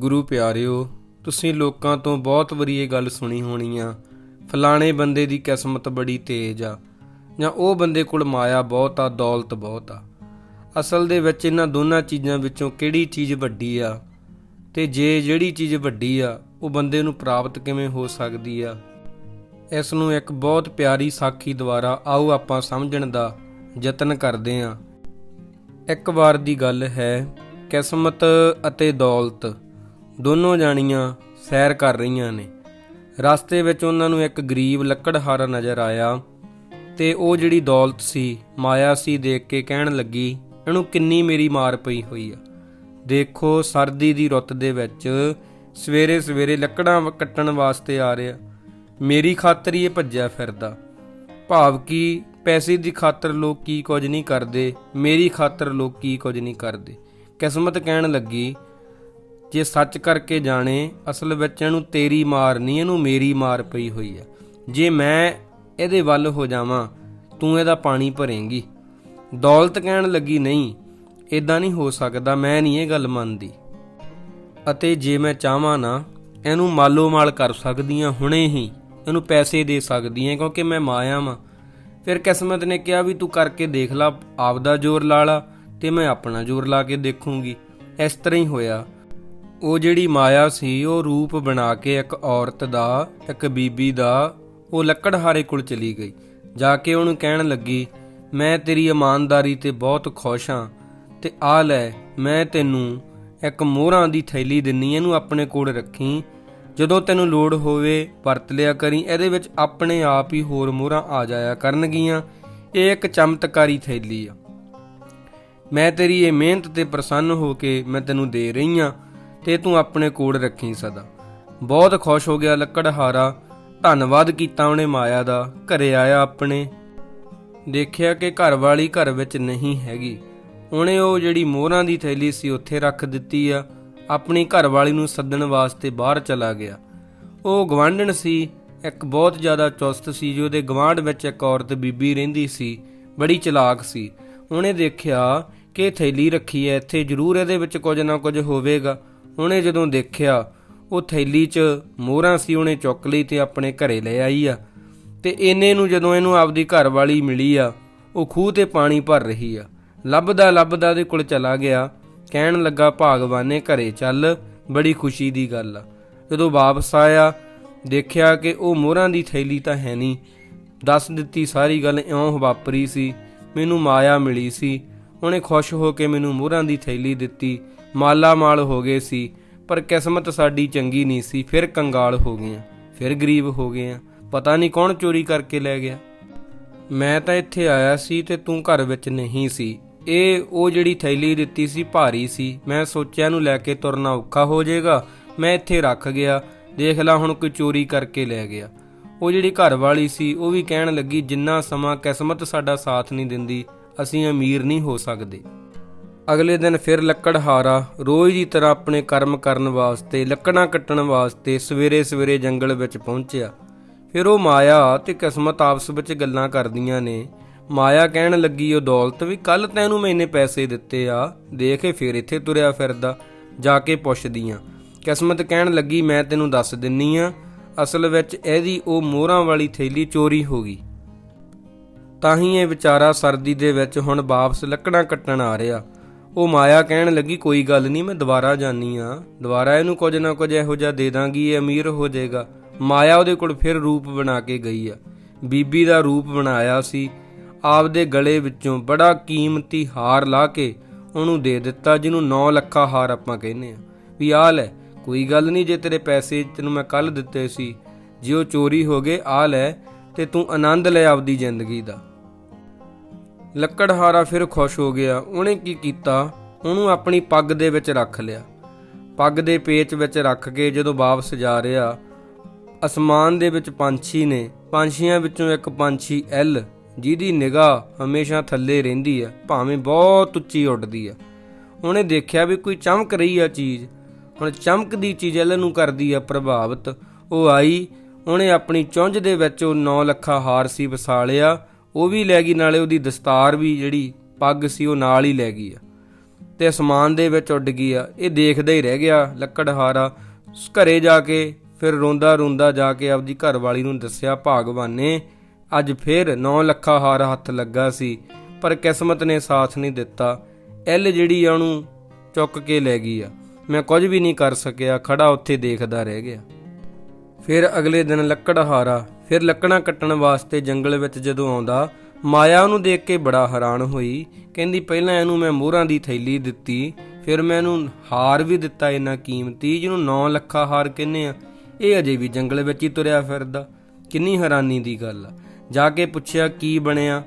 ਗੁਰੂ ਪਿਆਰਿਓ, ਤੁਸੀਂ ਲੋਕਾਂ ਤੋਂ ਬਹੁਤ ਵਾਰੀ ਇਹ ਗੱਲ ਸੁਣੀ ਹੋਣੀ ਆ, ਫਲਾਣੇ ਬੰਦੇ ਦੀ ਕਿਸਮਤ ਬੜੀ ਤੇਜ਼ ਆ, ਜਾਂ ਉਹ ਬੰਦੇ ਕੋਲ ਮਾਇਆ ਬਹੁਤ ਆ, ਦੌਲਤ ਬਹੁਤ ਆ। ਅਸਲ ਦੇ ਵਿੱਚ ਇਹਨਾਂ ਦੋਨਾਂ ਚੀਜ਼ਾਂ ਵਿੱਚੋਂ ਕਿਹੜੀ ਚੀਜ਼ ਵੱਡੀ ਆ ਤੇ ਜੇ ਜਿਹੜੀ ਚੀਜ਼ ਵੱਡੀ ਆ, ਉਹ ਬੰਦੇ ਨੂੰ ਪ੍ਰਾਪਤ ਕਿਵੇਂ ਹੋ ਸਕਦੀ ਆ, ਇਸ ਨੂੰ ਇੱਕ ਬਹੁਤ ਪਿਆਰੀ ਸਾਖੀ ਦੁਆਰਾ ਆਓ ਆਪਾਂ ਸਮਝਣ ਦਾ ਯਤਨ ਕਰਦੇ ਹਾਂ ਇੱਕ ਵਾਰ ਦੀ ਗੱਲ ਹੈ, ਕਿਸਮਤ ਅਤੇ ਦੌਲਤ। ਦੋਨੋਂ ਜਾਣੀਆਂ ਸੈਰ ਕਰ ਰਹੀਆਂ ਨੇ। ਰਸਤੇ ਵਿੱਚ ਉਹਨਾਂ ਨੂੰ ਇੱਕ ਗਰੀਬ ਲੱਕੜਹਾਰਾ ਨਜ਼ਰ ਆਇਆ ਤੇ ਉਹ ਜਿਹੜੀ ਦੌਲਤ ਸੀ, ਮਾਇਆ ਸੀ ਦੇਖ ਕੇ ਕਹਿਣ ਲੱਗੀ, ਇਹਨੂੰ ਕਿੰਨੀ ਮੇਰੀ ਮਾਰ ਪਈ ਹੋਈ ਆ। ਦੇਖੋ, ਸਰਦੀ ਦੀ ਰੁੱਤ ਦੇ ਵਿੱਚ ਸਵੇਰੇ ਸਵੇਰੇ ਲੱਕੜਾਂ ਕੱਟਣ ਵਾਸਤੇ ਆ ਰਿਹਾ। ਮੇਰੀ ਖਾਤਰ ਹੀ ਇਹ ਭੱਜਿਆ ਫਿਰਦਾ। ਭਾਵ ਕਿ ਪੈਸੇ ਦੀ ਖਾਤਰ ਲੋਕ ਕੀ ਕੁਝ ਨਹੀਂ ਕਰਦੇ, ਮੇਰੀ ਖਾਤਰ ਲੋਕ ਕੀ ਕੁਝ ਨਹੀਂ ਕਰਦੇ। ਕਿਸਮਤ ਕਹਿਣ ਲੱਗੀ ਜੇ ਸੱਚ ਕਰਕੇ ਜਾਣੇ, ਅਸਲ ਵਿੱਚ ਇਹਨੂੰ ਤੇਰੀ ਮਾਰ ਨਹੀਂ ਇਹਨੂੰ ਮੇਰੀ ਮਾਰ ਪਈ ਹੋਈ ਆ। ਜੇ ਮੈਂ ਇਹਦੇ ਵੱਲ ਹੋ ਜਾਵਾਂ, ਤੂੰ ਇਹਦਾ ਪਾਣੀ ਭਰੇਂਗੀ। ਦੌਲਤ ਕਹਿਣ ਲੱਗੀ, ਨਹੀਂ ਇਦਾਂ ਨਹੀਂ ਹੋ ਸਕਦਾ, ਮੈਂ ਨਹੀਂ ਇਹ ਗੱਲ ਮੰਨਦੀ। ਅਤੇ ਜੇ ਮੈਂ ਚਾਹਾਂ ਨਾ, ਇਹਨੂੰ ਮਾਲੋ ਮਾਲ ਕਰ ਸਕਦੀ ਹਾਂ ਹੁਣੇ ਹੀ, ਇਹਨੂੰ ਪੈਸੇ ਦੇ ਸਕਦੀ ਹਾਂ ਕਿਉਂਕਿ ਮੈਂ ਮਾਇਆ ਵਾਂ। ਫਿਰ ਕਿਸਮਤ ਨੇ ਕਿਹਾ ਵੀ ਤੂੰ ਕਰਕੇ ਦੇਖ ਲਾ, ਆਪਦਾ ਜ਼ੋਰ ਲਾ ਲਾ, ਤੇ ਮੈਂ ਆਪਣਾ ਜ਼ੋਰ ਲਾ ਕੇ ਦੇਖੂੰਗੀ। ਇਸ ਤਰ੍ਹਾਂ ਹੀ ਹੋਇਆ। ਉਹ ਜਿਹੜੀ ਮਾਇਆ ਸੀ, ਉਹ ਰੂਪ ਬਣਾ ਕੇ ਇੱਕ ਔਰਤ ਦਾ, ਇੱਕ ਬੀਬੀ ਦਾ, ਉਹ ਲੱਕੜਹਾਰੇ ਕੋਲ ਚਲੀ ਗਈ। ਜਾ ਕੇ ਉਹਨੂੰ ਕਹਿਣ ਲੱਗੀ, ਮੈਂ ਤੇਰੀ ਇਮਾਨਦਾਰੀ ਤੇ ਬਹੁਤ ਖੁਸ਼ ਹਾਂ ਤੇ ਆ ਲੈ, ਮੈਂ ਤੈਨੂੰ ਇੱਕ ਮੋਹਰਾਂ ਦੀ ਥੈਲੀ ਦਿੰਨੀ, ਇਹਨੂੰ ਆਪਣੇ ਕੋਲ ਰੱਖੀ। ਜਦੋਂ ਤੈਨੂੰ ਲੋੜ ਹੋਵੇ ਵਰਤ ਲਿਆ ਕਰੀ। ਇਹਦੇ ਵਿੱਚ ਆਪਣੇ ਆਪ ਹੀ ਹੋਰ ਮੋਹਰਾਂ ਆ ਜਾਇਆ ਕਰਨਗੀਆਂ। ਇਹ ਇੱਕ ਚਮਤਕਾਰੀ ਥੈਲੀ ਆ। ਮੈਂ ਤੇਰੀ ਇਹ ਮਿਹਨਤ ਤੇ ਪ੍ਰਸੰਨ ਹੋ ਕੇ ਮੈਂ ਤੈਨੂੰ ਦੇ ਰਹੀ ਆ ਤੇ ਤੂੰ ਆਪਣੇ ਕੋਲ ਰੱਖੀ ਸਦਾ। ਬਹੁਤ ਖੁਸ਼ ਹੋ ਗਿਆ ਲੱਕੜਹਾਰਾ। ਧੰਨਵਾਦ ਕੀਤਾ ਉਹਨੇ ਮਾਇਆ ਦਾ। ਘਰੇ ਆਇਆ ਆਪਣੇ। ਦੇਖਿਆ ਕਿ ਘਰ ਵਾਲੀ ਘਰ ਵਿੱਚ ਨਹੀਂ ਹੈਗੀ। ਉਹਨੇ ਉਹ ਜਿਹੜੀ ਮੋਹਰਾਂ ਦੀ ਥੈਲੀ ਸੀ ਉੱਥੇ ਰੱਖ ਦਿੱਤੀ ਆ। ਆਪਣੀ ਘਰ ਵਾਲੀ ਨੂੰ ਸੱਦਣ ਵਾਸਤੇ ਬਾਹਰ ਚਲਾ ਗਿਆ। ਉਹ ਗਵਾਂਢਣ ਸੀ। ਇੱਕ ਬਹੁਤ ਜ਼ਿਆਦਾ ਚੁਸਤ ਸੀ, ਜੋ ਉਹਦੇ ਗਵਾਂਢ ਵਿੱਚ ਇੱਕ ਔਰਤ ਬੀਬੀ ਰਹਿੰਦੀ ਸੀ। ਬੜੀ ਚਲਾਕ ਸੀ। ਉਹਨੇ ਦੇਖਿਆ ਕਿ ਥੈਲੀ ਰੱਖੀ ਹੈ। ਇੱਥੇ ਜ਼ਰੂਰ ਇਹਦੇ ਵਿੱਚ ਕੁਝ ਨਾ ਕੁਝ ਹੋਵੇਗਾ। ਉਹਨੇ ਜਦੋਂ ਦੇਖਿਆ, ਉਹ ਥੈਲੀ 'ਚ ਮੋਹਰਾਂ ਸੀ, ਉਹਨੇ ਚੁੱਕ ਲਈ ਤੇ ਆਪਣੇ ਘਰੇ ਲੈ ਆਈ ਆ। ਤੇ ਇਹਨੇ ਨੂੰ ਜਦੋਂ ਇਹਨੂੰ ਆਪਦੀ ਘਰ ਵਾਲੀ ਮਿਲੀ ਆ, ਉਹ ਖੂਹ ਤੇ ਪਾਣੀ ਭਰ ਰਹੀ ਆ। ਲੱਭਦਾ ਲੱਭਦਾ ਉਹਦੇ ਕੋਲ ਚਲਾ ਗਿਆ। ਕਹਿਣ ਲੱਗਾ, ਭਾਗਵਾਨੇ ਘਰੇ ਚੱਲ, ਬੜੀ ਖੁਸ਼ੀ ਦੀ ਗੱਲ ਆ। ਜਦੋਂ ਵਾਪਸ ਆਇਆ, ਦੇਖਿਆ ਕਿ ਉਹ ਮੋਹਰਾਂ ਦੀ ਥੈਲੀ ਤਾਂ ਹੈ ਨਹੀਂ। ਦੱਸ ਦਿੱਤੀ ਸਾਰੀ ਗੱਲ ਇਉਂ ਵਾਪਰੀ ਸੀ, ਮੈਨੂੰ ਮਾਇਆ ਮਿਲੀ ਸੀ। ਉਹਨੇ ਖੁਸ਼ ਹੋ ਕੇ ਮੈਨੂੰ ਮੋਹਰਾਂ ਦੀ ਥੈਲੀ ਦਿੱਤੀ। ਮਾਲਾ ਮਾਲ ਹੋ ਗਏ ਸੀ, ਪਰ ਕਿਸਮਤ ਸਾਡੀ ਚੰਗੀ ਨਹੀਂ ਸੀ, ਫਿਰ ਕੰਗਾਲ ਹੋ ਗਏ ਫਿਰ ਗਰੀਬ ਹੋ ਗਏ ਆ ਪਤਾ ਨਹੀਂ ਕੌਣ ਚੋਰੀ ਕਰਕੇ ਲੈ ਗਿਆ। ਮੈਂ ਤਾਂ ਇੱਥੇ ਆਇਆ ਸੀ ਤੇ ਤੂੰ ਘਰ ਵਿੱਚ ਨਹੀਂ ਸੀ। ਇਹ ਉਹ ਜਿਹੜੀ ਥੈਲੀ ਦਿੱਤੀ ਸੀ ਭਾਰੀ ਸੀ, ਮੈਂ ਸੋਚਿਆ ਨੂੰ ਲੈ ਕੇ ਤੁਰਨਾ ਔਖਾ ਹੋ ਜਾਏਗਾ, ਮੈਂ ਇੱਥੇ ਰੱਖ ਗਿਆ, ਦੇਖ ਲੈ ਹੁਣ ਕੋਈ ਚੋਰੀ ਕਰਕੇ ਲੈ ਗਿਆ। ਉਹ ਜਿਹੜੀ ਘਰ ਵਾਲੀ ਸੀ, ਉਹ ਵੀ ਕਹਿਣ ਲੱਗੀ, ਜਿੰਨਾ ਸਮਾਂ ਕਿਸਮਤ ਸਾਡਾ ਸਾਥ ਨਹੀਂ ਦਿੰਦੀ, ਅਸੀਂ ਅਮੀਰ ਨਹੀਂ ਹੋ ਸਕਦੇ। ਅਗਲੇ ਦਿਨ ਫਿਰ ਲੱਕੜਹਾਰਾ ਰੋਜ਼ ਦੀ ਤਰ੍ਹਾਂ ਆਪਣੇ ਕਰਮ ਕਰਨ ਵਾਸਤੇ, ਲੱਕੜਾਂ ਕੱਟਣ ਵਾਸਤੇ ਸਵੇਰੇ ਸਵੇਰੇ ਜੰਗਲ ਵਿੱਚ ਪਹੁੰਚਿਆ। ਫਿਰ ਉਹ ਮਾਇਆ ਤੇ ਕਿਸਮਤ ਆਪਸ ਵਿੱਚ ਗੱਲਾਂ ਕਰਦੀਆਂ ਨੇ। ਮਾਇਆ ਕਹਿਣ ਲੱਗੀ, ਉਹ ਦੌਲਤ ਵੀ ਕੱਲ ਤੈਨੂੰ ਮੈਂ ਇੰਨੇ ਪੈਸੇ ਦਿੱਤੇ ਆ। ਦੇਖੇ ਫਿਰ ਇੱਥੇ ਤੁਰਿਆ ਫਿਰਦਾ, ਜਾ ਕੇ ਪੁੱਛਦੀ ਪੁੱਛਦੀਆਂ। ਕਿਸਮਤ ਕਹਿਣ ਲੱਗੀ, ਮੈਂ ਤੈਨੂੰ ਦੱਸ ਦਿੰਨੀ ਆ, ਅਸਲ ਵਿੱਚ ਇਹਦੀ ਉਹ ਮੋਹਰਾਂ ਵਾਲੀ ਥੈਲੀ ਚੋਰੀ ਹੋ ਗਈ। ਤਾਂ ਹੀ ਇਹ ਵਿਚਾਰਾ ਸਰਦੀ ਦੇ ਵਿੱਚ ਹੁਣ ਵਾਪਸ ਲੱਕੜਾਂ ਕੱਟਣ ਆ ਰਿਹਾ। ਉਹ ਮਾਇਆ ਕਹਿਣ ਲੱਗੀ, ਕੋਈ ਗੱਲ ਨਹੀਂ, ਮੈਂ ਦੁਬਾਰਾ ਜਾਨੀ ਆ। ਦੁਬਾਰਾ ਇਹਨੂੰ ਕੁਝ ਨਾ ਕੁਝ ਇਹੋ ਜਿਹਾ ਦੇ ਦਾਂਗੀ, ਇਹ ਅਮੀਰ ਹੋ ਜਾਏਗਾ। ਮਾਇਆ ਉਹਦੇ ਕੋਲ ਫਿਰ ਰੂਪ ਬਣਾ ਕੇ ਗਈ ਆ। ਬੀਬੀ ਦਾ ਰੂਪ ਬਣਾਇਆ ਸੀ। ਆਪਦੇ ਗਲੇ ਵਿੱਚੋਂ ਬੜਾ ਕੀਮਤੀ ਹਾਰ ਲਾ ਕੇ ਉਹਨੂੰ ਦੇ ਦਿੱਤਾ, ਜਿਹਨੂੰ 9 ਲੱਖਾ ਹਾਰ ਆਪਾਂ ਕਹਿੰਦੇ ਆ। ਵੀ ਆ ਲੈ, ਕੋਈ ਗੱਲ ਨਹੀਂ, ਜੇ ਤੇਰੇ ਪੈਸੇ ਤੈਨੂੰ ਮੈਂ ਕੱਲ ਦਿੱਤੇ ਸੀ, ਜੇ ਉਹ ਚੋਰੀ ਹੋ ਗਏ ਆ ਲੈ, ਤੇ ਤੂੰ ਆਨੰਦ ਲੈ ਆਪਦੀ ਜ਼ਿੰਦਗੀ ਦਾ। ਲੱਕੜਹਾਰਾ ਫਿਰ ਖੁਸ਼ ਹੋ ਗਿਆ। ਉਹਨੇ ਕੀ ਕੀਤਾ? ਉਹਨੂੰ ਆਪਣੀ ਪੱਗ ਦੇ ਵਿੱਚ ਰੱਖ ਲਿਆ। ਪੱਗ ਦੇ ਪੇਚ ਵਿੱਚ ਰੱਖ ਕੇ ਜਦੋਂ ਵਾਪਸ ਜਾ ਰਿਹਾ, ਅਸਮਾਨ ਦੇ ਵਿੱਚ ਪੰਛੀ ਨੇ। ਪੰਛੀਆਂ ਵਿੱਚੋਂ ਇੱਕ ਪੰਛੀ ਐਲ, ਜਿਹਦੀ ਨਿਗਾਹ ਹਮੇਸ਼ਾ ਥੱਲੇ ਰਹਿੰਦੀ ਆ ਭਾਵੇਂ ਬਹੁਤ ਉੱਚੀ ਉੱਡਦੀ ਆ ਉਹਨੇ ਦੇਖਿਆ ਵੀ ਕੋਈ ਚਮਕ ਰਹੀ ਆ ਚੀਜ਼। ਹੁਣ ਚਮਕਦੀ ਚੀਜ਼ ਐਲ ਨੂੰ ਕਰਦੀ ਆ ਪ੍ਰਭਾਵਿਤ। ਉਹ ਆਈ, ਉਹਨੇ ਆਪਣੀ ਚੁੰਝ ਦੇ ਵਿੱਚ ਉਹ 9 ਲੱਖਾ ਹਾਰ ਸੀ ਵਸਾ ਲਿਆ ਉਹ ਵੀ ਲੈ ਗਈ, ਨਾਲੇ ਉਹਦੀ ਦਸਤਾਰ ਵੀ ਜਿਹੜੀ ਪੱਗ ਸੀ, ਉਹ ਨਾਲ ਹੀ ਲੈ ਗਈ ਆ। ਤੇ ਅਸਮਾਨ ਦੇ ਵਿੱਚ ਉੱਡ ਗਈ ਆ। ਇਹ ਦੇਖਦਾ ਹੀ ਰਹਿ ਗਿਆ ਲੱਕੜਹਾਰਾ। ਘਰੇ ਜਾ ਕੇ ਫਿਰ ਰੋਂਦਾ ਰੋਂਦਾ ਜਾ ਕੇ ਆਪਦੀ ਘਰਵਾਲੀ ਨੂੰ ਦੱਸਿਆ, ਭਾਗਵਾਨ ਨੇ ਅੱਜ ਫਿਰ 9 ਲੱਖਾ ਹਾਰ ਹੱਥ ਲੱਗਾ ਸੀ, ਪਰ ਕਿਸਮਤ ਨੇ ਸਾਥ ਨਹੀਂ ਦਿੱਤਾ। ਐਲ ਜਿਹੜੀ ਆ ਉਹਨੂੰ ਚੁੱਕ ਕੇ ਲੈ ਗਈ ਆ। ਮੈਂ ਕੁਝ ਵੀ ਨਹੀਂ ਕਰ ਸਕਿਆ, ਖੜਾ ਉੱਥੇ ਦੇਖਦਾ ਰਹਿ ਗਿਆ। ਫਿਰ ਅਗਲੇ ਦਿਨ ਲੱਕੜਹਾਰਾ ਫਿਰ ਲੱਕੜਾਂ ਕੱਟਣ ਵਾਸਤੇ ਜੰਗਲ ਵਿੱਚ ਜਦੋਂ ਆਉਂਦਾ, ਮਾਇਆ ਉਹਨੂੰ ਦੇਖ ਕੇ ਬੜਾ ਹੈਰਾਨ ਹੋਈ। ਕਹਿੰਦੀ, ਪਹਿਲਾਂ ਇਹਨੂੰ ਮੈਂ ਮੋਹਰਾਂ ਦੀ ਥੈਲੀ ਦਿੱਤੀ, ਫਿਰ ਮੈਂ ਇਹਨੂੰ ਹਾਰ ਵੀ ਦਿੱਤਾ ਇੰਨਾ ਕੀਮਤੀ, ਜਿਹਨੂੰ 9 ਲੱਖਾਂ ਹਾਰ ਕਹਿੰਦੇ ਆ। ਇਹ ਅਜੇ ਵੀ ਜੰਗਲ ਵਿੱਚ ਹੀ ਤੁਰਿਆ ਫਿਰਦਾ। ਕਿੰਨੀ ਹੈਰਾਨੀ ਦੀ ਗੱਲ ਆ। ਜਾ ਕੇ ਪੁੱਛਿਆ, ਕੀ ਬਣਿਆ?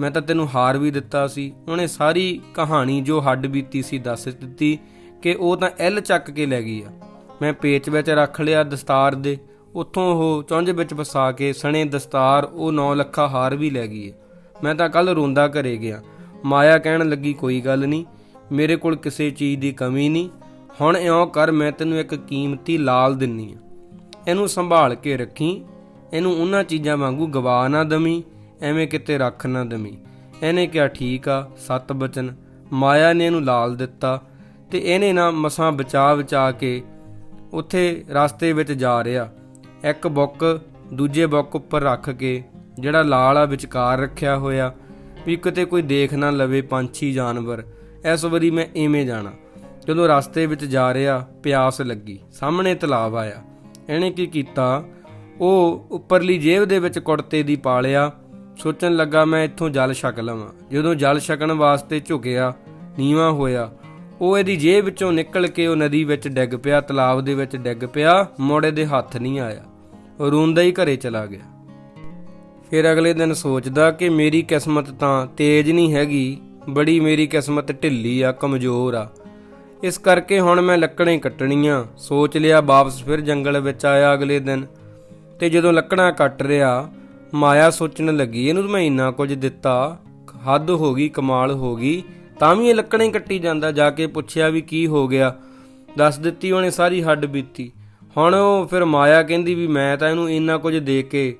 ਮੈਂ ਤਾਂ ਤੈਨੂੰ ਹਾਰ ਵੀ ਦਿੱਤਾ ਸੀ। ਉਹਨੇ ਸਾਰੀ ਕਹਾਣੀ ਜੋ ਹੱਡ ਬੀਤੀ ਸੀ ਦੱਸ ਦਿੱਤੀ ਕਿ ਉਹ ਤਾਂ ਐਲ ਚੱਕ ਕੇ ਲੈ ਗਈ ਆ। ਮੈਂ ਪੇਚ ਵਿੱਚ ਰੱਖ ਲਿਆ ਦਸਤਾਰ ਦੇ। ਉੱਥੋਂ ਉਹ ਚੁੰਝ ਵਿੱਚ ਫਸਾ ਕੇ ਸਣੇ ਦਸਤਾਰ ਉਹ 9 ਲੱਖਾ ਹਾਰ ਵੀ ਲੈ ਗਈ ਹੈ ਮੈਂ ਤਾਂ ਕੱਲ ਰੋਂਦਾ ਘਰੇ ਗਿਆ। ਮਾਇਆ ਕਹਿਣ ਲੱਗੀ, ਕੋਈ ਗੱਲ ਨਹੀਂ, ਮੇਰੇ ਕੋਲ ਕਿਸੇ ਚੀਜ਼ ਦੀ ਕਮੀ ਨਹੀਂ। ਹੁਣ ਇਉਂ ਕਰ, ਮੈਂ ਤੈਨੂੰ ਇੱਕ ਕੀਮਤੀ ਲਾਲ ਦਿੰਨੀ ਆ। ਇਹਨੂੰ ਸੰਭਾਲ ਕੇ ਰੱਖੀ। ਇਹਨੂੰ ਉਹਨਾਂ ਚੀਜ਼ਾਂ ਵਾਂਗੂ ਗਵਾ ਨਾ ਦਮੀ ਐਵੇਂ ਕਿਤੇ ਰੱਖ ਨਾ ਦਮੀ ਇਹਨੇ ਕਿਹਾ, ਠੀਕ ਆ, ਸੱਤ ਬਚਨ। ਮਾਇਆ ਨੇ ਇਹਨੂੰ ਲਾਲ ਦਿੱਤਾ ਤੇ ਇਹਨੇ ਨਾ ਮਸਾਂ ਬਚਾ ਬਚਾ ਕੇ ਉੱਥੇ ਰਸਤੇ ਵਿੱਚ ਜਾ ਰਿਹਾ। ਇੱਕ ਬੁੱਕ ਦੂਜੇ ਬੁੱਕ ਉੱਪਰ ਰੱਖ ਕੇ, ਜਿਹੜਾ ਲਾਲ ਆ, ਵਿਚਕਾਰ ਰੱਖਿਆ ਹੋਇਆ, ਵੀ ਕਿਤੇ ਕੋਈ ਦੇਖ ਨਾ ਲਵੇ ਪੰਛੀ, ਜਾਨਵਰ। ਇਸ ਵਾਰੀ ਮੈਂ ਐਵੇਂ ਜਾਣਾ। ਜਦੋਂ ਰਸਤੇ ਵਿੱਚ ਜਾ ਰਿਹਾ, ਪਿਆਸ ਲੱਗੀ। ਸਾਹਮਣੇ ਤਲਾਬ ਆਇਆ। ਇਹਨੇ ਕੀ ਕੀਤਾ? ਉਹ ਉੱਪਰਲੀ ਜੇਬ ਦੇ ਵਿੱਚ ਕੁੜਤੇ ਦੀ ਪਾਲਿਆ। ਸੋਚਣ ਲੱਗਾ, ਮੈਂ ਇੱਥੋਂ ਜਲ ਛਕ ਲਵਾਂ। ਜਦੋਂ ਜਲ ਛਕਣ ਵਾਸਤੇ ਝੁਕਿਆ, ਨੀਵਾ ਹੋਇਆ। ਉਹ ਇਹਦੀ ਜੇਬ ਵਿੱਚੋਂ ਨਿਕਲ ਕੇ ਉਹ ਨਦੀ ਵਿੱਚ ਡਿੱਗ ਪਿਆ, ਤਲਾਬ ਦੇ ਵਿੱਚ ਡਿੱਗ ਪਿਆ, ਮੋੜੇ ਦੇ ਹੱਥ ਨਹੀਂ ਆਇਆ। ਉਹ ਰੋਂਦਾ ਹੀ ਘਰੇ ਚਲਾ ਗਿਆ। ਫਿਰ ਅਗਲੇ ਦਿਨ ਸੋਚਦਾ ਕਿ ਮੇਰੀ ਕਿਸਮਤ ਤਾਂ ਤੇਜ਼ ਨਹੀਂ ਹੈਗੀ, ਬੜੀ ਮੇਰੀ ਕਿਸਮਤ ਢਿੱਲੀ ਆ, ਕਮਜ਼ੋਰ ਆ। ਇਸ ਕਰਕੇ ਹੁਣ ਮੈਂ ਲੱਕੜਾਂ ਕੱਟਣੀਆਂ। ਸੋਚ ਲਿਆ ਵਾਪਸ ਫਿਰ ਜੰਗਲ ਵਿੱਚ ਆਇਆ ਅਗਲੇ ਦਿਨ। ਤੇ ਜਦੋਂ ਲੱਕੜਾਂ ਕੱਟ ਰਿਹਾ, ਮਾਇਆ ਸੋਚਣ ਲੱਗੀ, ਇਹਨੂੰ ਮੈਂ ਇੰਨਾ ਕੁਝ ਦਿੱਤਾ, ਹੱਦ ਹੋ ਗਈ, ਕਮਾਲ ਹੋ ਗਈ। ਤਾਂ ਵੀ ਇਹ ਲੱਕੜਾਂ ਹੀ ਕੱਟੀ ਜਾਂਦਾ, ਜਾ ਕੇ ਪੁੱਛਿਆ ਵੀ ਕੀ ਹੋ ਗਿਆ। ਦੱਸ ਦਿੱਤੀ ਉਹਨੇ ਸਾਰੀ ਹੱਡ ਬੀਤੀ। ਹੁਣ ਉਹ ਫਿਰ ਮਾਇਆ ਕਹਿੰਦੀ ਵੀ ਮੈਂ ਤਾਂ ਇਹਨੂੰ ਇੰਨਾ ਕੁਝ ਦੇ ਕੇ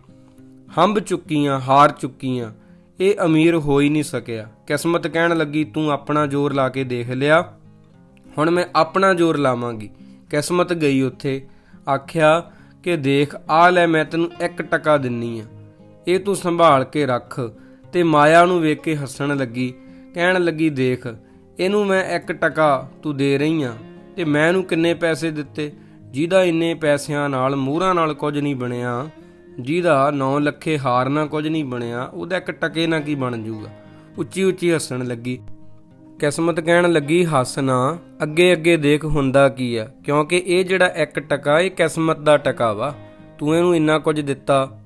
ਹੰਬ ਚੁੱਕੀਆਂ, ਹਾਰ ਚੁੱਕੀਆਂ। ਇਹ ਅਮੀਰ ਹੋ ਹੀ ਨਹੀਂ ਸਕਿਆ। ਕਿਸਮਤ ਕਹਿਣ ਲੱਗੀ, ਤੂੰ ਆਪਣਾ ਜ਼ੋਰ ਲਾ ਕੇ ਦੇਖ ਲਿਆ। ਹੁਣ ਮੈਂ ਆਪਣਾ ਜ਼ੋਰ ਲਾਵਾਂਗੀ। ਕਿਸਮਤ ਗਈ ਉੱਥੇ। ਆਖਿਆ ਕਿ ਦੇਖ, ਆ ਲੈ, ਮੈਂ ਤੈਨੂੰ 1 ਟਕਾ ਦਿੰਨੀ ਆ। ਇਹ ਤੂੰ ਸੰਭਾਲ ਕੇ ਰੱਖ। ਤੇ ਮਾਇਆ ਨੂੰ ਵੇਖ ਕੇ ਹੱਸਣ ਲੱਗੀ। ਕਹਿਣ ਲੱਗੀ, ਦੇਖ, ਇਹਨੂੰ ਮੈਂ 1 ਟਕਾ ਤੂੰ ਦੇ ਰਹੀ ਆ ਤੇ ਮੈਂ ਇਹਨੂੰ ਕਿੰਨੇ ਪੈਸੇ ਦਿੱਤੇ? ਜਿਹਦਾ ਇੰਨੇ ਪੈਸਿਆਂ ਨਾਲ ਮੂਹਰਾਂ ਨਾਲ ਕੁਝ ਨਹੀਂ ਬਣਿਆ, ਜਿਹਦਾ 9 ਲੱਖੇ ਹਾਰ ਨਾਲ ਕੁਝ ਨਹੀਂ ਬਣਿਆ, ਉਹਦਾ ਇੱਕ ਟਕੇ ਨਾਲ ਕੀ ਬਣ ਜਾਊਗਾ ਉੱਚੀ ਉੱਚੀ ਹੱਸਣ ਲੱਗੀ। ਕਿਸਮਤ ਕਹਿਣ ਲੱਗੀ, ਹੱਸ ਨਾ, ਅੱਗੇ ਅੱਗੇ ਦੇਖ ਹੁੰਦਾ ਕੀ ਆ? ਕਿਉਂਕਿ ਇਹ ਜਿਹੜਾ ਇੱਕ ਟਕਾ, ਇਹ ਕਿਸਮਤ ਦਾ ਟਕਾ ਵਾ। ਤੂੰ ਇਹਨੂੰ ਇੰਨਾ ਕੁਝ ਦਿੱਤਾ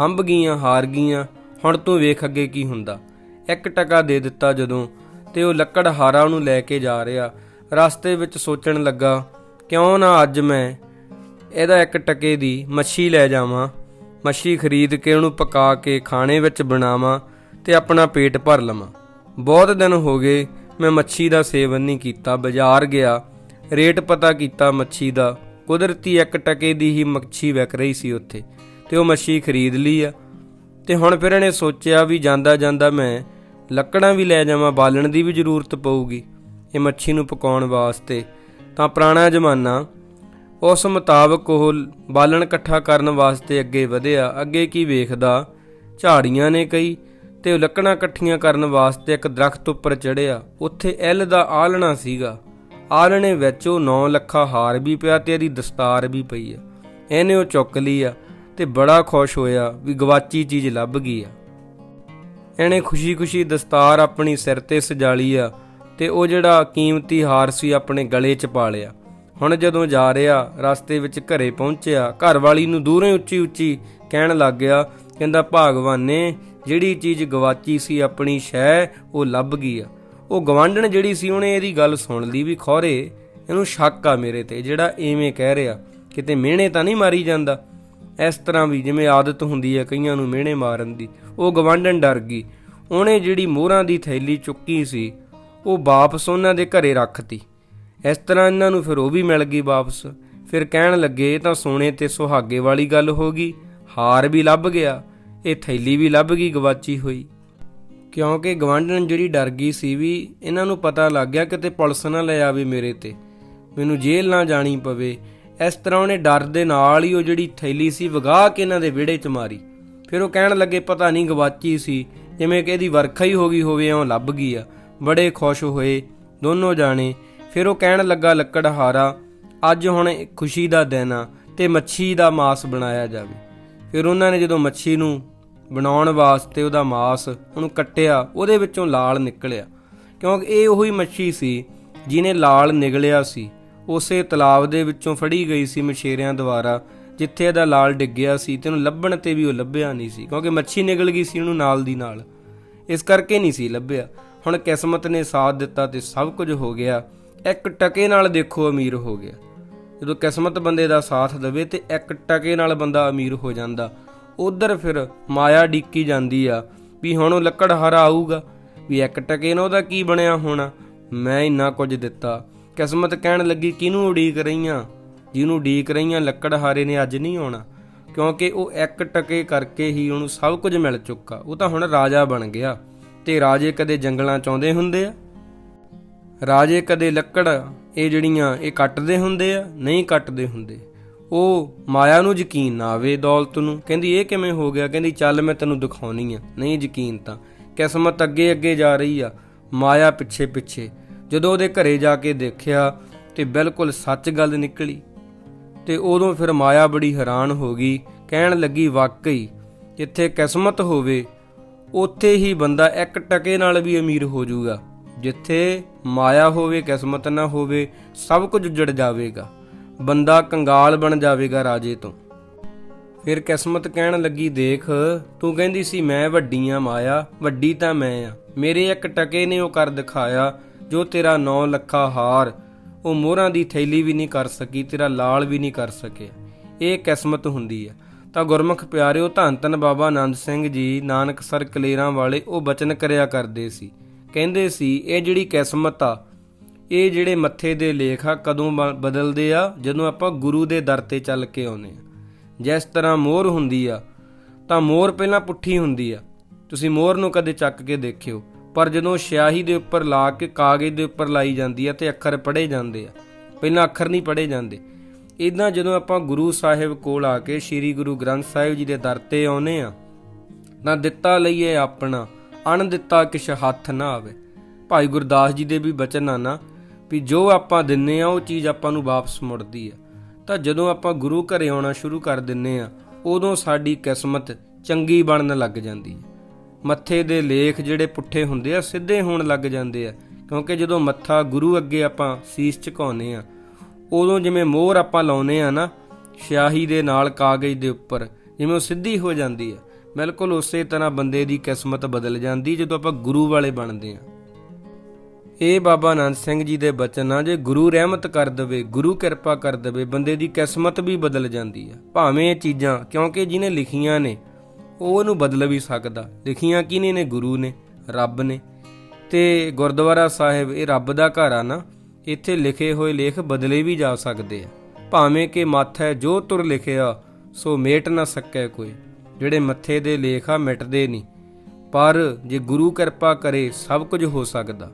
ਹੰਬ ਗਈਆਂ, ਹਾਰ ਗਈਆਂ, ਹੁਣ ਤੂੰ ਵੇਖ ਅੱਗੇ ਕੀ ਹੁੰਦਾ। ਇੱਕ ਟਕਾ ਦੇ ਦਿੱਤਾ ਜਦੋਂ ਤੇ ਉਹ ਲੱਕੜ ਹਾਰਾ ਉਹਨੂੰ ਲੈ ਕੇ ਜਾ ਰਿਹਾ। ਰਸਤੇ ਵਿੱਚ ਸੋਚਣ ਲੱਗਾ, ਕਿਉਂ ਨਾ ਅੱਜ ਮੈਂ ਇਹਦਾ ਇੱਕ ਟਕੇ ਦੀ ਮੱਛੀ ਲੈ ਜਾਵਾਂ? ਮੱਛੀ ਖਰੀਦ ਕੇ ਉਹਨੂੰ ਪਕਾ ਕੇ ਖਾਣੇ ਵਿੱਚ ਬਣਾਵਾਂ ਤੇ ਆਪਣਾ ਪੇਟ ਭਰ ਲਵਾਂ। ਬਹੁਤ ਦਿਨ ਹੋ ਗਏ, ਮੈਂ ਮੱਛੀ ਦਾ ਸੇਵਨ ਨਹੀਂ ਕੀਤਾ, ਬਾਜ਼ਾਰ ਗਿਆ। ਰੇਟ ਪਤਾ ਕੀਤਾ ਮੱਛੀ ਦਾ। ਕੁਦਰਤੀ ਇੱਕ ਟਕੇ ਦੀ ਹੀ ਮੱਛੀ ਵਿਕ ਰਹੀ ਸੀ ਉੱਥੇ ਤੇ ਉਹ ਮੱਛੀ ਖਰੀਦ ਲਈ ਆ। ਤੇ ਹੁਣ ਫਿਰ ਇਹਨੇ ਸੋਚਿਆ ਵੀ ਜਾਂਦਾ ਜਾਂਦਾ ਮੈਂ ਲੱਕੜਾਂ ਵੀ ਲੈ ਜਾਵਾਂ, ਬਾਲਣ ਦੀ ਵੀ ਜ਼ਰੂਰਤ ਪਊਗੀ। ਇਹ ਮੱਛੀ ਨੂੰ ਪਕਾਉਣ ਵਾਸਤੇ। ਤਾਂ ਪੁਰਾਣਾ ਜ਼ਮਾਨਾ, ਉਸ ਮੁਤਾਬਕ ਉਹ ਬਾਲਣ ਇਕੱਠਾ ਕਰਨ ਵਾਸਤੇ ਅੱਗੇ ਵਧਿਆ। ਅੱਗੇ ਕੀ ਵੇਖਦਾ? ਝਾੜੀਆਂ ਨੇ ਕਈ ਤੇ ਉਹ ਲੱਕੜਾਂ ਇਕੱਠੀਆਂ ਕਰਨ ਵਾਸਤੇ ਇੱਕ ਦਰਖਤ ਉੱਪਰ ਚੜਿਆ ਉੱਥੇ ਐਲ ਦਾ ਆਲਣਾ ਸੀਗਾ। ਆਲਣੇ ਵਿੱਚ ਉਹ 9 ਲੱਖਾ ਹਾਰ ਵੀ ਪਿਆ ਤੇ ਇਹਦੀ ਦਸਤਾਰ ਵੀ ਪਈ ਆ। ਇਹਨੇ ਉਹ ਚੁੱਕ ਲਈ ਆ ਤੇ ਬੜਾ ਖੁਸ਼ ਹੋਇਆ ਵੀ ਗਵਾਚੀ ਚੀਜ਼ ਲੱਭ ਗਈ ਆ। ਇਹਨੇ ਖੁਸ਼ੀ-ਖੁਸ਼ੀ ਦਸਤਾਰ ਆਪਣੀ ਸਿਰ ਤੇ ਸਜਾ ਲਈ ਆ ਤੇ ਉਹ ਜਿਹੜਾ ਕੀਮਤੀ ਹਾਰ ਸੀ ਆਪਣੇ ਗਲੇ 'ਚ ਪਾ ਲਿਆ। ਹੁਣ ਜਦੋਂ ਜਾ ਰਿਹਾ, ਰਸਤੇ ਵਿੱਚ ਘਰੇ ਪਹੁੰਚਿਆ ਘਰ ਵਾਲੀ ਨੂੰ ਦੂਰੋਂ ਉੱਚੀ-ਉੱਚੀ ਕਹਿਣ ਲੱਗ ਗਿਆ, ਕਹਿੰਦਾ, ਭਾਗਵਾਨ ਨੇ ਜਿਹੜੀ ਚੀਜ਼ ਗਵਾਚੀ ਸੀ ਆਪਣੀ ਸ਼ੈ, ਉਹ ਲੱਭ ਗਈ ਆ। ਉਹ ਗਵਾਂਢਣ ਜਿਹੜੀ ਸੀ ਉਹਨੇ ਇਹਦੀ ਗੱਲ ਸੁਣ ਲਈ ਵੀ, ਖੋਰੇ, ਇਹਨੂੰ ਸ਼ੱਕ ਆ ਮੇਰੇ ਤੇ, ਜਿਹੜਾ ਐਵੇਂ ਕਹਿ ਰਿਹਾ, ਕਿਤੇ ਮਿਹਣੇ ਤਾਂ ਨਹੀਂ ਮਾਰੀ ਜਾਂਦਾ? ਇਸ ਤਰ੍ਹਾਂ ਵੀ ਜਿਵੇਂ ਆਦਤ ਹੁੰਦੀ ਹੈ ਕਈਆਂ ਨੂੰ ਮਿਹਣੇ ਮਾਰਨ ਦੀ, ਉਹ ਗਵਾਂਢਣ ਡਰ ਗਈ। ਉਹਨੇ ਜਿਹੜੀ ਮੋਹਰਾਂ ਦੀ ਥੈਲੀ ਚੁੱਕੀ ਸੀ, ਉਹ ਵਾਪਸ ਉਹਨਾਂ ਦੇ ਘਰੇ ਰੱਖਤੀ। ਇਸ ਤਰ੍ਹਾਂ ਇਹਨਾਂ ਨੂੰ ਫਿਰ ਉਹ ਵੀ ਮਿਲ ਗਈ ਵਾਪਸ। ਫਿਰ ਕਹਿਣ ਲੱਗੇ, ਇਹ ਤਾਂ ਸੋਨੇ ਤੇ ਸੁਹਾਗੇ ਵਾਲੀ ਗੱਲ ਹੋ ਗਈ। ਹਾਰ ਵੀ ਲੱਭ ਗਿਆ, ਇਹ ਥੈਲੀ ਵੀ ਲੱਭ ਗਈ ਗਵਾਚੀ ਹੋਈ। ਕਿਉਂਕਿ ਗਵਾਂਢਣ ਜਿਹੜੀ ਡਰ ਗਈ ਸੀ ਵੀ ਇਹਨਾਂ ਨੂੰ ਪਤਾ ਲੱਗ ਗਿਆ ਕਿਤੇ ਪੁਲਿਸ ਨਾ ਲੈ ਆਵੇ ਮੇਰੇ ਤੇ। ਮੈਨੂੰ ਜੇਲ੍ਹ ਨਾ ਜਾਣੀ ਪਵੇ। ਇਸ ਤਰ੍ਹਾਂ ਉਹਨੇ ਡਰ ਦੇ ਨਾਲ ਹੀ ਉਹ ਜਿਹੜੀ ਥੈਲੀ ਸੀ ਵਗਾ ਕੇ ਇਹਨਾਂ ਦੇ ਵਿਹੜੇ 'ਚ ਮਾਰੀ। ਫਿਰ ਉਹ ਕਹਿਣ ਲੱਗੇ, ਪਤਾ ਨਹੀਂ ਗਵਾਚੀ ਸੀ, ਜਿਵੇਂ ਕਿ ਇਹਦੀ ਵਰਖਾ ਹੀ ਹੋ ਗਈ ਹੋਵੇ ਉਹ ਲੱਭ ਗਈ ਆ। ਬੜੇ ਖੁਸ਼ ਹੋਏ ਦੋਨੋਂ ਜਾਣੇ। ਫਿਰ ਉਹ ਕਹਿਣ ਲੱਗਾ, ਲੱਕੜਹਾਰਾ, ਅੱਜ ਹੁਣ ਖੁਸ਼ੀ ਦਾ ਦਿਨ ਆ ਤੇ ਮੱਛੀ ਦਾ ਮਾਸ ਬਣਾਇਆ ਜਾਵੇ। ਫਿਰ ਉਹਨਾਂ ਨੇ ਜਦੋਂ ਮੱਛੀ ਨੂੰ ਬਣਾਉਣ ਵਾਸਤੇ ਉਹਦਾ ਮਾਸ ਉਹਨੂੰ ਕੱਟਿਆ, ਉਹਦੇ ਵਿੱਚੋਂ ਲਾਲ ਨਿਕਲਿਆ। ਕਿਉਂਕਿ ਇਹ ਉਹੀ ਮੱਛੀ ਸੀ ਜਿਹਨੇ ਲਾਲ ਨਿਗਲਿਆ ਸੀ। ਉਸੇ ਤਲਾਬ ਦੇ ਵਿੱਚੋਂ ਫੜੀ ਗਈ ਸੀ ਮਛੇਰਿਆਂ ਦੁਆਰਾ, ਜਿੱਥੇ ਇਹਦਾ ਲਾਲ ਡਿੱਗਿਆ ਸੀ ਤੇ ਉਹਨੂੰ ਲੱਭਣ ਤੇ ਵੀ ਉਹ ਲੱਭਿਆ ਨਹੀਂ ਸੀ, ਕਿਉਂਕਿ ਮੱਛੀ ਨਿਕਲ ਗਈ ਸੀ ਉਹਨੂੰ ਨਾਲ ਦੀ ਨਾਲ। ਇਸ ਕਰਕੇ ਨਹੀਂ ਸੀ ਲੱਭਿਆ। ਹੁਣ ਕਿਸਮਤ ਨੇ ਸਾਥ ਦਿੱਤਾ ਤੇ ਸਭ ਕੁਝ ਹੋ ਗਿਆ। ਇੱਕ ਟਕੇ ਨਾਲ ਦੇਖੋ ਅਮੀਰ ਹੋ ਗਿਆ। ਜਦੋਂ ਕਿਸਮਤ ਬੰਦੇ ਦਾ ਸਾਥ ਦੇਵੇ ਤੇ ਇੱਕ ਟਕੇ ਨਾਲ ਬੰਦਾ ਅਮੀਰ ਹੋ ਜਾਂਦਾ। ਉਧਰ ਫਿਰ ਮਾਇਆ ਡੀਕੀ ਜਾਂਦੀ ਆ ਵੀ ਹੁਣ ਉਹ ਲੱਕੜ ਲੱਕੜਹਾਰਾ ਆਊਗਾ, ਵੀ ਇੱਕ ਟਕੇ ਨਾਲ ਉਹਦਾ ਕੀ ਬਣਿਆ ਹੋਣਾ? ਮੈਂ ਇੰਨਾ ਕੁਝ ਦਿੱਤਾ। ਕਿਸਮਤ ਕਹਿਣ ਲੱਗੀ, ਕਿਹਨੂੰ ਉਡੀਕ ਰਹੀਆਂ? ਜਿਹਨੂੰ ਉਡੀਕ ਰਹੀਆਂ, ਲੱਕੜ ਹਾਰੇ ਨੇ ਅੱਜ ਨਹੀਂ ਆਉਣਾ। ਕਿਉਂਕਿ ਉਹ ਇੱਕ ਟਕੇ ਕਰਕੇ ਹੀ ਉਹਨੂੰ ਸਭ ਕੁਝ ਮਿਲ ਚੁੱਕਾ। ਉਹ ਤਾਂ ਹੁਣ ਰਾਜਾ ਬਣ ਗਿਆ। ਤੇ ਰਾਜੇ ਕਦੇ ਜੰਗਲਾਂ ਚ ਆਉਂਦੇ ਹੁੰਦੇ ਆ? ਰਾਜੇ ਕਦੇ ਲੱਕੜ, ਇਹ ਜਿਹੜੀਆਂ, ਇਹ ਕੱਟਦੇ ਹੁੰਦੇ ਆ? ਨਹੀਂ ਕੱਟਦੇ ਹੁੰਦੇ। ਉਹ ਮਾਇਆ ਨੂੰ ਯਕੀਨ ਨਾ ਆਵੇ ਦੌਲਤ ਨੂੰ। ਕਹਿੰਦੀ, ਇਹ ਕਿਵੇਂ ਹੋ ਗਿਆ? ਕਹਿੰਦੀ, ਚੱਲ ਮੈਂ ਤੈਨੂੰ ਦਿਖਾਉਣੀ ਆ। ਨਹੀਂ ਯਕੀਨ ਤਾਂ। ਕਿਸਮਤ ਅੱਗੇ ਅੱਗੇ ਜਾ ਰਹੀ ਆ। ਮਾਇਆ ਪਿੱਛੇ ਪਿੱਛੇ। ਜਦੋਂ ਉਹਦੇ ਘਰੇ ਜਾ ਕੇ ਦੇਖਿਆ ਤੇ ਬਿਲਕੁਲ ਸੱਚ ਗੱਲ ਨਿਕਲੀ ਤੇ ਉਦੋਂ ਫਿਰ ਮਾਇਆ ਬੜੀ ਹੈਰਾਨ ਹੋ ਗਈ, ਕਹਿਣ ਲੱਗੀ, ਵਾਕਈ, ਜਿੱਥੇ ਕਿਸਮਤ ਹੋਵੇ, ਉੱਥੇ ਹੀ ਬੰਦਾ ਇੱਕ ਟਕੇ ਨਾਲ ਵੀ ਅਮੀਰ ਹੋ ਜਾਊਗਾ। ਜਿੱਥੇ ਮਾਇਆ ਹੋਵੇ, ਕਿਸਮਤ ਨਾ ਹੋਵੇ, ਸਭ ਕੁਝ ਉੱਜੜ ਜਾਵੇਗਾ। ਬੰਦਾ ਕੰਗਾਲ ਬਣ ਜਾਵੇਗਾ ਰਾਜੇ ਤੋਂ। ਫਿਰ ਕਿਸਮਤ ਕਹਿਣ ਲੱਗੀ, ਦੇਖ, ਤੂੰ ਕਹਿੰਦੀ ਸੀ ਮੈਂ ਵੱਡੀ ਆ ਮਾਇਆ, ਵੱਡੀ ਤਾਂ ਮੈਂ ਆ। ਮੇਰੇ ਇੱਕ ਟਕੇ ਨੇ ਉਹ ਕਰ ਦਿਖਾਇਆ ਜੋ ਤੇਰਾ ਨੌ ਲੱਖਾ ਹਾਰ, ਉਹ ਮੋਹਰਾਂ ਦੀ ਥੈਲੀ ਵੀ ਨਹੀਂ ਕਰ ਸਕੀ, ਤੇਰਾ ਲਾਲ ਵੀ ਨਹੀਂ ਕਰ ਸਕਿਆ ਇਹ ਕਿਸਮਤ ਹੁੰਦੀ ਆ ਤਾਂ ਗੁਰਮੁਖ ਪਿਆਰਿਓ ਧੰਨ ਧੰਨ ਬਾਬਾ ਆਨੰਦ ਸਿੰਘ ਜੀ, ਨਾਨਕ ਸਰ ਕਲੇਰਾਂ ਵਾਲੇ, ਉਹ ਬਚਨ ਕਰਿਆ ਕਰਦੇ ਸੀ। ਕਹਿੰਦੇ ਸੀ, ਇਹ ਜਿਹੜੀ ਕਿਸਮਤ ਆ, ਇਹ ਜਿਹੜੇ ਮੱਥੇ ਦੇ ਲੇਖ ਆ, ਕਦੋਂ ਬ- ਬਦਲਦੇ ਆ? ਜਦੋਂ ਆਪਾਂ ਗੁਰੂ ਦੇ ਦਰ ਤੇ ਚੱਲ ਕੇ ਆਉਨੇ ਆ। ਜਿਸ ਤਰ੍ਹਾਂ ਮੋਹਰ ਹੁੰਦੀ ਆ, ਤਾਂ ਮੋਹਰ ਪਹਿਲਾਂ ਪੁੱਠੀ ਹੁੰਦੀ ਆ। ਤੁਸੀਂ ਮੋਹਰ ਨੂੰ ਕਦੇ ਚੱਕ ਕੇ ਦੇਖਿਓ। ਪਰ ਜਦੋਂ ਸਿਆਹੀ ਦੇ ਉੱਪਰ ਲਾ ਕੇ ਕਾਗਜ਼ ਦੇ ਉੱਪਰ ਲਾਈ ਜਾਂਦੀ ਆ ਤੇ ਅੱਖਰ ਪੜ੍ਹੇ ਜਾਂਦੇ ਆ, ਪਹਿਲਾਂ ਅੱਖਰ ਨਹੀਂ ਪੜ੍ਹੇ ਜਾਂਦੇ। ਇਦਾਂ ਜਦੋਂ ਆਪਾਂ ਗੁਰੂ ਸਾਹਿਬ ਕੋਲ ਆ ਕੇ ਸ੍ਰੀ ਗੁਰੂ ਗ੍ਰੰਥ ਸਾਹਿਬ ਜੀ ਦੇ ਦਰ ਤੇ ਆਉਨੇ ਆ, ਤਾਂ ਦਿੱਤਾ ਲਈਏ ਆਪਣਾ ਅਣ ਦਿੱਤਾ ਕਿਛ ਹੱਥ ਨਾ ਆਵੇ। ਭਾਈ ਗੁਰਦਾਸ ਜੀ ਦੇ ਵੀ ਬਚਨ ਆ ਨਾ, ਵੀ ਜੋ ਆਪਾਂ ਦਿੰਨੇ ਆ, ਉਹ ਚੀਜ਼ ਆਪਾਂ ਨੂੰ ਵਾਪਸ ਮੁੜਦੀ ਆ। ਤਾਂ ਜਦੋਂ ਆਪਾਂ ਗੁਰੂ ਘਰੇ ਆਉਣਾ ਸ਼ੁਰੂ ਕਰ ਦਿੰਨੇ ਆ, ਉਦੋਂ ਸਾਡੀ ਕਿਸਮਤ ਚੰਗੀ ਬਣਨ ਲੱਗ ਜਾਂਦੀ ਹੈ ਮੱਥੇ ਦੇ ਲੇਖ ਜਿਹੜੇ ਪੁੱਠੇ ਹੁੰਦੇ ਆ, ਸਿੱਧੇ ਹੋਣ ਲੱਗ ਜਾਂਦੇ ਆ। ਕਿਉਂਕਿ ਜਦੋਂ ਮੱਥਾ ਗੁਰੂ ਅੱਗੇ ਆਪਾਂ ਸੀਸ ਝੁਕਾਉਂਦੇ ਆ, ਉਦੋਂ ਜਿਵੇਂ ਮੋਹਰ ਆਪਾਂ ਲਾਉਨੇ ਆ ਨਾ, ਸਿਆਹੀ ਦੇ ਨਾਲ ਕਾਗਜ਼ ਦੇ ਉੱਪਰ, ਜਿਵੇਂ ਉਹ ਸਿੱਧੀ ਹੋ ਜਾਂਦੀ ਆ। ਬਿਲਕੁਲ ਉਸੇ ਤਰ੍ਹਾਂ ਬੰਦੇ ਦੀ ਕਿਸਮਤ ਬਦਲ ਜਾਂਦੀ ਜਦੋਂ ਆਪਾਂ ਗੁਰੂ ਵਾਲੇ ਬਣਦੇ ਆ। ਇਹ ਬਾਬਾ ਆਨੰਦ ਸਿੰਘ ਜੀ ਦੇ ਬਚਨ ਆ, ਜੇ ਗੁਰੂ ਰਹਿਮਤ ਕਰ ਦਵੇ, ਗੁਰੂ ਕਿਰਪਾ ਕਰ ਦਵੇ, ਬੰਦੇ ਦੀ ਕਿਸਮਤ ਵੀ ਬਦਲ ਜਾਂਦੀ ਆ। ਭਾਵੇਂ ਇਹ ਚੀਜ਼ਾਂ, ਕਿਉਂਕਿ ਜਿਹਨੇ ਲਿਖੀਆਂ ਨੇ ਉਹ ਉਹਨੂੰ ਬਦਲ ਵੀ ਸਕਦਾ। ਲਿਖੀਆਂ ਕਿਹਨੇ ਨੇ? ਗੁਰੂ ਨੇ, ਰੱਬ ਨੇ। ਤੇ ਗੁਰਦੁਆਰਾ ਸਾਹਿਬ, ਇਹ ਰੱਬ ਦਾ ਘਰ ਆ ਨਾ, ਇੱਥੇ ਲਿਖੇ ਹੋਏ ਲੇਖ ਬਦਲੇ ਵੀ ਜਾ ਸਕਦੇ ਆ। ਭਾਵੇਂ ਕਿ ਮੱਥ ਜੋ ਤੁਰ ਲਿਖਿਆ, ਸੋ ਮੇਟ ਨਾ ਸਕੈ ਕੋਈ। ਜਿਹੜੇ ਮੱਥੇ ਦੇ ਲੇਖ ਆ, ਮਿਟਦੇ ਨਹੀਂ। ਪਰ ਜੇ ਗੁਰੂ ਕਿਰਪਾ ਕਰੇ, ਸਭ ਕੁਝ ਹੋ ਸਕਦਾ।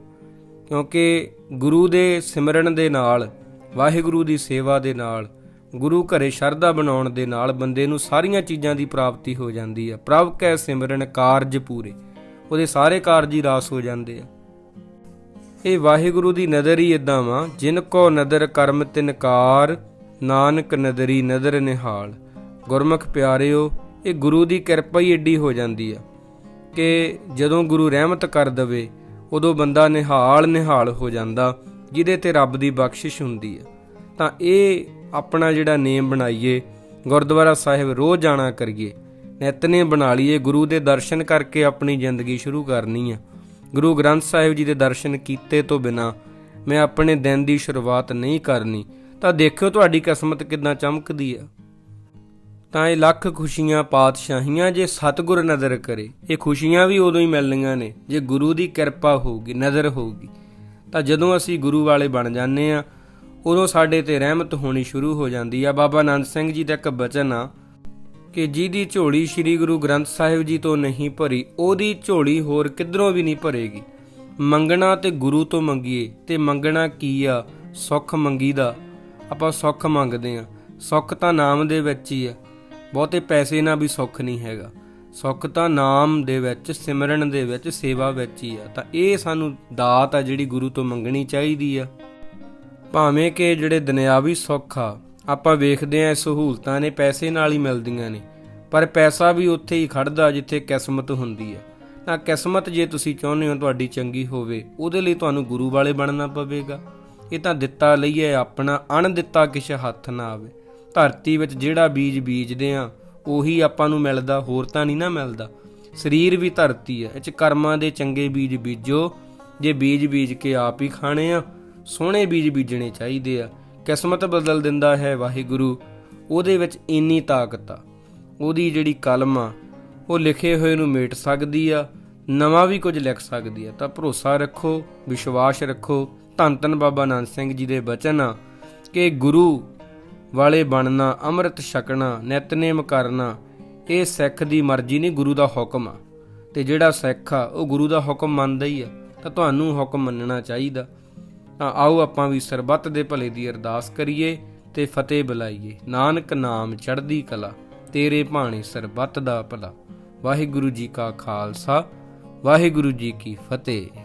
ਕਿਉਂਕਿ ਗੁਰੂ ਦੇ ਸਿਮਰਨ ਦੇ ਨਾਲ, ਵਾਹਿਗੁਰੂ ਦੀ ਸੇਵਾ ਦੇ ਨਾਲ ਗੁਰੂ ਘਰੇ ਸ਼ਰਧਾ ਬਣਾਉਣ ਦੇ ਨਾਲ ਬੰਦੇ ਨੂੰ ਸਾਰੀਆਂ ਚੀਜ਼ਾਂ ਦੀ ਪ੍ਰਾਪਤੀ ਹੋ ਜਾਂਦੀ ਹੈ। ਪ੍ਰਭ ਕੈ ਸਿਮਰਨ ਕਾਰਜ ਪੂਰੇ, ਉਹਦੇ ਸਾਰੇ ਕਾਰਜ ਹੀ ਰਾਸ ਹੋ ਜਾਂਦੇ ਆ। ਇਹ ਵਾਹਿਗੁਰੂ ਦੀ ਨਜ਼ਰ ਹੀ ਇਦਾਂ ਵਾ, ਜਿਨ ਕੋ ਨਦਰ ਕਰਮ ਤਿਨਕਾਰ ਨਾਨਕ ਨਦਰੀ ਨਦਰ ਨਿਹਾਲ। ਗੁਰਮੁਖ ਪਿਆਰਿਓ, ਇਹ ਗੁਰੂ ਦੀ ਕਿਰਪਾ ਹੀ ਏਡੀ ਹੋ ਜਾਂਦੀ ਆ ਕਿ ਜਦੋਂ ਗੁਰੂ ਰਹਿਮਤ ਕਰ ਦਵੇ, ਉਦੋਂ ਬੰਦਾ ਨਿਹਾਲ ਨਿਹਾਲ ਹੋ ਜਾਂਦਾ, ਜਿਹਦੇ ਤੇ ਰੱਬ ਦੀ ਬਖਸ਼ਿਸ਼ ਹੁੰਦੀ ਆ। ਤਾਂ ਇਹ ਆਪਣਾ ਜਿਹੜਾ ਨੇਮ ਬਣਾਈਏ, ਗੁਰਦੁਆਰਾ ਸਾਹਿਬ ਰੋਜ਼ ਜਾਣਾ ਕਰੀਏ। ਨਿਤਨੇ ਬਣਾ ਲਈਏ, ਗੁਰੂ ਦੇ ਦਰਸ਼ਨ ਕਰਕੇ ਆਪਣੀ ਜ਼ਿੰਦਗੀ ਸ਼ੁਰੂ ਕਰਨੀ ਆ। ਗੁਰੂ ਗ੍ਰੰਥ ਸਾਹਿਬ ਜੀ ਦੇ ਦਰਸ਼ਨ ਕੀਤੇ ਤੋਂ ਬਿਨਾ ਮੈਂ ਆਪਣੇ ਦਿਨ ਦੀ ਸ਼ੁਰੂਆਤ ਨਹੀਂ ਕਰਨੀ। ਤਾਂ ਦੇਖਿਓ ਤੁਹਾਡੀ ਕਿਸਮਤ ਕਿਦਾਂ ਚਮਕਦੀ ਆ। ਤਾਂ ਇਹ ਲੱਖ ਖੁਸ਼ੀਆਂ ਪਾਤਸ਼ਾਹੀਆਂ ਜੇ ਸਤਿਗੁਰ ਨਜ਼ਰ ਕਰੇ, ਇਹ ਖੁਸ਼ੀਆਂ ਵੀ ਉਦੋਂ ਹੀ ਮਿਲਣੀਆਂ ਨੇ, ਜੇ ਗੁਰੂ ਦੀ ਕਿਰਪਾ ਹੋਊਗੀ, ਨਜ਼ਰ ਹੋਊਗੀ। ਤਾਂ ਜਦੋਂ ਅਸੀਂ ਗੁਰੂ ਵਾਲੇ ਬਣ ਜਾਂਦੇ ਆ ਉਦੋਂ ਸਾਡੇ ਤੇ ਰਹਿਮਤ ਹੋਣੀ ਸ਼ੁਰੂ ਹੋ ਜਾਂਦੀ ਆ। ਬਾਬਾ ਆਨੰਦ ਸਿੰਘ ਜੀ ਦਾ ਇੱਕ ਬਚਨ ਆ ਕਿ ਜਿਹਦੀ ਝੋਲੀ ਸ੍ਰੀ ਗੁਰੂ ਗ੍ਰੰਥ ਸਾਹਿਬ ਜੀ ਤੋਂ ਨਹੀਂ ਭਰੀ, ਉਹਦੀ ਝੋਲੀ ਹੋਰ ਕਿਧਰੋਂ ਵੀ ਨਹੀਂ ਭਰੇਗੀ। ਮੰਗਣਾ ਤੇ ਗੁਰੂ ਤੋਂ ਮੰਗੀਏ, ਤੇ ਮੰਗਣਾ ਕੀ ਆ? ਸੁੱਖ ਮੰਗੀਦਾ। ਆਪਾਂ ਸੁੱਖ ਮੰਗਦੇ ਆ। ਸੁੱਖ ਤਾਂ ਨਾਮ ਦੇ ਵਿੱਚ ਹੀ ਆ। ਬਹੁਤੇ ਪੈਸੇ ਨਾਲ ਵੀ ਸੁੱਖ ਨਹੀਂ ਹੈਗਾ। ਸੁੱਖ ਤਾਂ ਨਾਮ ਦੇ ਵਿੱਚ, ਸਿਮਰਨ ਦੇ ਵਿੱਚ, ਸੇਵਾ ਵਿੱਚ ਹੀ ਆ। ਤਾਂ ਇਹ ਸਾਨੂੰ ਦਾਤ ਆ ਜਿਹੜੀ ਗੁਰੂ ਤੋਂ ਮੰਗਣੀ ਚਾਹੀਦੀ ਆ। ਭਾਵੇਂ ਕਿ ਜਿਹੜੇ ਦੁਨਿਆਵੀ ਸੁੱਖ ਆ, ਆਪਾਂ ਵੇਖਦੇ ਆ ਇਹ ਸਹੂਲਤਾਂ ਨੇ, ਪੈਸੇ ਨਾਲ ਹੀ ਮਿਲਦੀਆਂ ਨੇ, ਪਰ ਪੈਸਾ ਵੀ ਉੱਥੇ ਹੀ ਖੜਦਾ ਜਿੱਥੇ ਕਿਸਮਤ ਹੁੰਦੀ ਹੈ ਤਾਂ ਕਿਸਮਤ ਜੇ ਤੁਸੀਂ ਚਾਹੁੰਦੇ ਹੋ ਤੁਹਾਡੀ ਚੰਗੀ ਹੋਵੇ, ਉਹਦੇ ਲਈ ਤੁਹਾਨੂੰ ਗੁਰੂ ਵਾਲੇ ਬਣਨਾ ਪਵੇਗਾ। ਇਹ ਤਾਂ ਦਿੱਤਾ ਲਈਏ ਆਪਣਾ ਅਣ ਦਿੱਤਾ ਕਿਛ ਹੱਥ ਨਾ ਆਵੇ। ਧਰਤੀ ਵਿੱਚ ਜਿਹੜਾ ਬੀਜ ਬੀਜਦੇ ਆ, ਉਹੀ ਆਪਾਂ ਨੂੰ ਮਿਲਦਾ, ਹੋਰ ਤਾਂ ਨਹੀਂ ਨਾ ਮਿਲਦਾ। ਸਰੀਰ ਵੀ ਧਰਤੀ ਆ ਇਹ ਚ ਕਰਮਾਂ ਦੇ ਚੰਗੇ ਬੀਜ ਬੀਜੋ, ਜੇ ਬੀਜ ਬੀਜ ਕੇ ਆਪ ਹੀ ਖਾਣੇ ਆ ਸੋਹਣੇ ਬੀਜ ਬੀਜਣੇ ਚਾਹੀਦੇ ਆ। ਕਿਸਮਤ ਬਦਲ ਦਿੰਦਾ ਹੈ ਵਾਹਿਗੁਰੂ। ਉਹਦੇ ਵਿੱਚ ਇੰਨੀ ਤਾਕਤ ਆ। ਉਹਦੀ ਜਿਹੜੀ ਕਲਮ ਆ, ਉਹ ਲਿਖੇ ਹੋਏ ਨੂੰ ਮੇਟ ਸਕਦੀ ਆ, ਨਵਾਂ ਵੀ ਕੁਝ ਲਿਖ ਸਕਦੀ ਆ। ਤਾਂ ਭਰੋਸਾ ਰੱਖੋ, ਵਿਸ਼ਵਾਸ ਰੱਖੋ। ਧੰਨ ਧੰਨ ਬਾਬਾ ਨਾਨਕ ਸਿੰਘ ਜੀ ਦੇ ਬਚਨ ਆ ਕਿ ਗੁਰੂ ਵਾਲੇ ਬਣਨਾ, ਅੰਮ੍ਰਿਤ ਛਕਣਾ, ਨਿਤਨੇਮ ਕਰਨਾ, ਇਹ ਸਿੱਖ ਦੀ ਮਰਜ਼ੀ ਨਹੀਂ, ਗੁਰੂ ਦਾ ਹੁਕਮ ਆ। ਤੇ ਜਿਹੜਾ ਸਿੱਖ ਆ, ਉਹ ਗੁਰੂ ਦਾ ਹੁਕਮ ਮੰਨਦਾ ਹੀ ਆ। ਤਾਂ ਤੁਹਾਨੂੰ ਹੁਕਮ ਮੰਨਣਾ ਚਾਹੀਦਾ। ਤਾਂ ਆਓ ਆਪਾਂ ਵੀ ਸਰਬੱਤ ਦੇ ਭਲੇ ਦੀ ਅਰਦਾਸ ਕਰੀਏ ਤੇ ਫਤਿਹ ਬੁਲਾਈਏ। ਨਾਨਕ ਨਾਮ ਚੜ੍ਹਦੀ ਕਲਾ, ਤੇਰੇ ਭਾਣੇ ਸਰਬੱਤ ਦਾ ਭਲਾ। ਵਾਹਿਗੁਰੂ ਜੀ ਕਾ ਖਾਲਸਾ, ਵਾਹਿਗੁਰੂ ਜੀ ਕੀ ਫਤਿਹ।